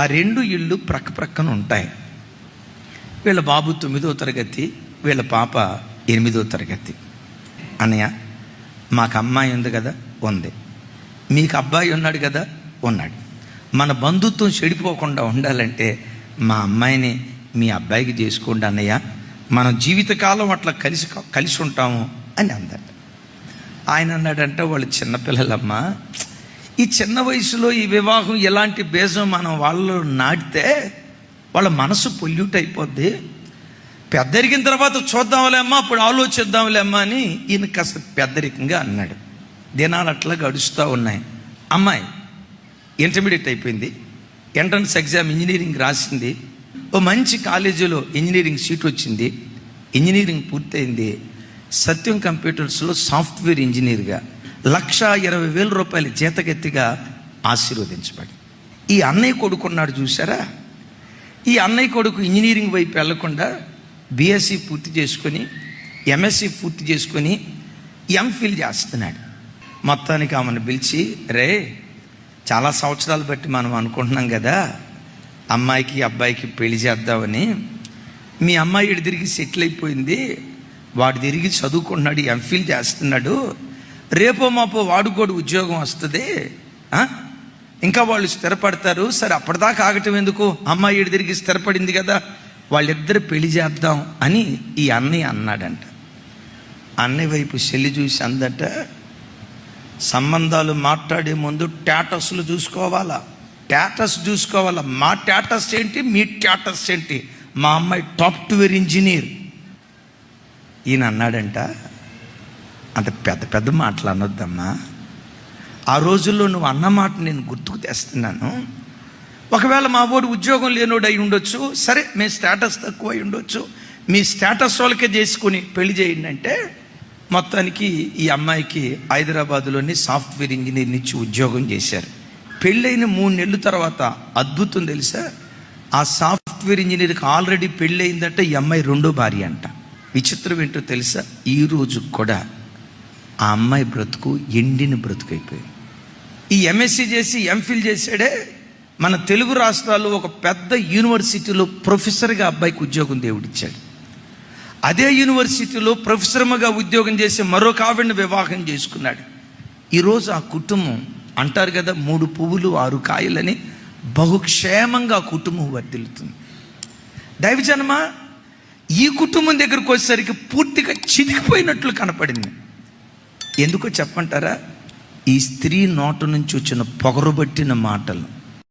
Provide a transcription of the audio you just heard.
ఆ రెండు ఇళ్ళు ప్రక్క ప్రక్కన ఉంటాయి. వీళ్ళ బాబు తొమ్మిదో తరగతి వీళ్ళ పాప ఎనిమిదో తరగతి. అన్నయ్య మాకు అమ్మాయి ఉంది కదా ఉంది. మీకు అబ్బాయి ఉన్నాడు కదా ఉన్నాడు. మన బంధుత్వం చెడిపోకుండా ఉండాలంటే మా అమ్మాయిని మీ అబ్బాయికి చేసుకోండి అన్నయ్య. మనం జీవితకాలం అట్లా కలిసి కలిసి ఉంటాము అని అందట ఆయన అన్నాడంటే వాళ్ళు చిన్నపిల్లలమ్మా ఈ చిన్న వయసులో ఈ వివాహం ఎలాంటి బేజం మనం వాళ్ళు నాటితే వాళ్ళ మనసు పొల్యూట్ అయిపోద్ది. పెద్దరికిన తర్వాత చూద్దాంలేమ్మా అప్పుడు ఆలోచిద్దాంలేమ్మా అని ఈయన కాస్త పెద్దరికంగా అన్నాడు. దినాలు అట్లా గడుస్తూ ఉన్నాయి. అమ్మాయి ఇంటర్మీడియట్ అయిపోయింది. ఎంట్రన్స్ ఎగ్జామ్ ఇంజనీరింగ్ రాసింది. ఓ మంచి కాలేజీలో ఇంజనీరింగ్ సీట్ వచ్చింది. ఇంజనీరింగ్ పూర్తయింది. సత్యం కంప్యూటర్స్లో సాఫ్ట్వేర్ ఇంజనీర్గా లక్ష ఇరవై వేల రూపాయల జీతగత్తిగా ఆశీర్వదించబడి. ఈ అన్నయ్య కొడుకున్నాడు చూసారా ఈ అన్నయ్య కొడుకు ఇంజనీరింగ్ వైపు వెళ్ళకుండా బీఎస్సీ పూర్తి చేసుకొని ఎంఎస్సి పూర్తి చేసుకొని ఎంఫిల్ చేస్తున్నాడు. మొత్తానికి ఆమెను పిలిచి రే చాలా సంవత్సరాలు బట్టి మనం అనుకుంటున్నాం కదా అమ్మాయికి అబ్బాయికి పెళ్ళి చేద్దామని. మీ అమ్మాయి ఇటు తిరిగి సెటిల్ అయిపోయింది వాడు తిరిగి చదువుకుంటున్నాడు ఎంఫిల్ చేస్తున్నాడు. రేపో మాపో వాడు కూడా ఉద్యోగం వస్తుంది ఇంకా వాళ్ళు స్థిరపడతారు. సరే అప్పటిదాకా ఆగటం ఎందుకు? అమ్మాయి తిరిగి స్థిరపడింది కదా వాళ్ళిద్దరు పెళ్ళి చేద్దాం అని ఈ అన్నయ్య అన్నాడంట. అన్నయ్య వైపు చెల్లి చూసి అందట సంబంధాలు మాట్లాడే ముందు టాటస్లు చూసుకోవాలా? టాటస్ చూసుకోవాలా? మా టాటస్ ఏంటి? మీ టాటస్ ఏంటి? మా అమ్మాయి టాప్ టువేర్ ఇంజనీర్. ఈయన అన్నాడంట అంత పెద్ద పెద్ద మాటలు అనొద్దమ్మా. ఆ రోజుల్లో నువ్వు అన్న మాట నేను గుర్తుకు తెస్తున్నాను. ఒకవేళ మా వాడు ఉద్యోగం లేనోడు అయి ఉండొచ్చు సరే మీ స్టేటస్ తక్కువ అయి ఉండొచ్చు మీ స్టేటస్ వాళ్ళకే చేసుకుని పెళ్ళి చేయండి అంటే మొత్తానికి ఈ అమ్మాయికి హైదరాబాదులోని సాఫ్ట్వేర్ ఇంజనీర్ నుంచి ఉద్యోగం చేశారు. పెళ్ళైన మూడు నెలల తర్వాత అద్భుతం తెలుసా? ఆ సాఫ్ట్వేర్ ఇంజనీర్కి ఆల్రెడీ పెళ్ళయిందంటే ఈ అమ్మాయి రెండో భార్య అంట. విచిత్రం ఏంటో తెలుసా? ఈ రోజు కూడా ఆ అమ్మాయి బ్రతుకు ఎండిన బ్రతుకు అయిపోయింది ఈ ఎంఎస్సీ చేసి ఎంఫిల్ చేశాడే మన తెలుగు రాష్ట్రాల్లో ఒక పెద్ద యూనివర్సిటీలో ప్రొఫెసర్గా అబ్బాయికి ఉద్యోగం దేవుడిచ్చాడు. అదే యూనివర్సిటీలో ప్రొఫెసర్గా ఉద్యోగం చేసి మరొక ఆవిడని వివాహం చేసుకున్నాడు. ఈరోజు ఆ కుటుంబం అంటారు కదా మూడు పువ్వులు ఆరు కాయలని బహుక్షేమంగా ఆ కుటుంబం వర్దిల్లుతుంది దైవజనమా ఈ కుటుంబం దగ్గరకు వచ్చేసరికి పూర్తిగా చితికిపోయినట్లు కనపడింది. ఎందుకో చెప్పంటారా ఈ స్త్రీ నోట నుంచి వచ్చిన పొగరుబట్టిన మాటలు.